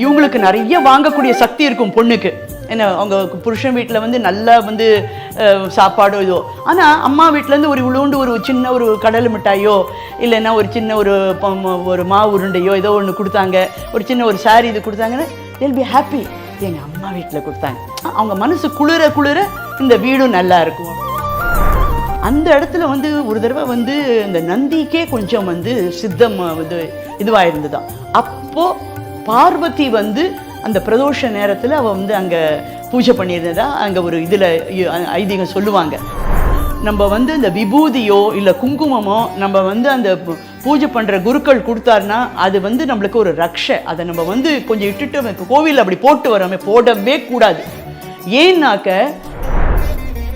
இவங்களுக்கு நிறைய வாங்கக்கூடிய சக்தி இருக்கும் பொண்ணுக்கு. என்ன அவங்க புருஷன் வீட்டில் வந்து நல்லா வந்து சாப்பாடோ இதோ. ஆனால் அம்மா வீட்டிலேருந்து ஒரு உளுண்டு ஒரு சின்ன ஒரு கடலை மிட்டாயோ இல்லைன்னா ஒரு சின்ன ஒரு ஒரு மாவு உருண்டையோ ஏதோ ஒன்று கொடுத்தாங்க. ஒரு சின்ன ஒரு சாரி இது கொடுத்தாங்கன்னா they'll பி ஹாப்பி எங்கள் அம்மா வீட்டில் கொடுத்தாங்க. அவங்க மனசு குளிர குளிர இந்த வீடும் நல்லா இருக்கும். அந்த இடத்துல வந்து ஒரு தடவை வந்து இந்த நந்திக்கே கொஞ்சம் வந்து சித்தம் வந்து இதுவாக இருந்ததுதான் அப்போது பார்வதி வந்து அந்த பிரதோஷ நேரத்தில் அவள் வந்து அங்கே பூஜை பண்ணியிருந்ததா அங்கே ஒரு இதில் ஐதீகம் சொல்லுவாங்க. நம்ம வந்து இந்த விபூதியோ இல்லை குங்குமமோ நம்ம வந்து அந்த பூ- பூஜை பண்ணுற குருக்கள் கொடுத்தாருன்னா அது வந்து நம்மளுக்கு ஒரு ரக்ஷை. அதை நம்ம வந்து கொஞ்சம் இட்டுட்டு கோவிலில் அப்படி போட்டு வரோமே போடவே கூடாது. ஏன்னாக்க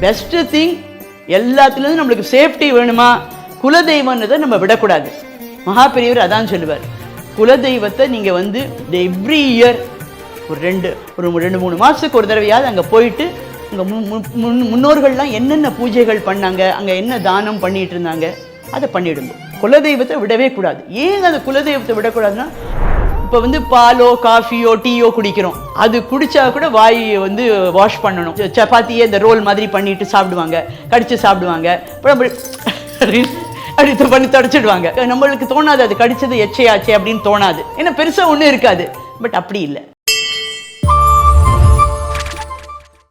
பெஸ்ட்டு திங் எல்லாத்துலேருந்து நம்மளுக்கு சேஃப்டி வேணுமா? குலதெய்வம்ன்றதை நம்ம விடக்கூடாது. மகாபெரியவர் அதான் சொல்லுவார். குலதெய்வத்தை நீங்கள் வந்து எவ்ரி இயர் ஒரு ரெண்டு ஒரு ரெண்டு மூணு மாதத்துக்கு ஒரு தடவையாவது அங்கே போயிட்டு உங்கள் முன் முன்னோர்கள்லாம் என்னென்ன பூஜைகள் பண்ணாங்க அங்கே என்ன தானம் பண்ணிட்டு இருந்தாங்க அதை பண்ணிடுங்க. குலதெய்வத்தை விடவே கூடாது. ஏன் அந்த குலதெய்வத்தை விடக்கூடாதுன்னா இப்போ வந்து பாலோ காஃபியோ டீயோ குடிக்கிறோம். அது குடித்தா கூட வாய் வந்து வாஷ் பண்ணணும். சப்பாத்தியே இந்த ரோல் மாதிரி பண்ணிட்டு சாப்பிடுவாங்க கடித்து சாப்பிடுவாங்க. அப்புறம் அடித்து பண்ணி தொடச்சிடுவாங்க. நம்மளுக்கு தோணாது அது கடிச்சது எச்சையாச்சே அப்படின்னு தோணாது. ஏன்னா பெருசாக ஒன்றும் இருக்காது. பட் அப்படி இல்லை.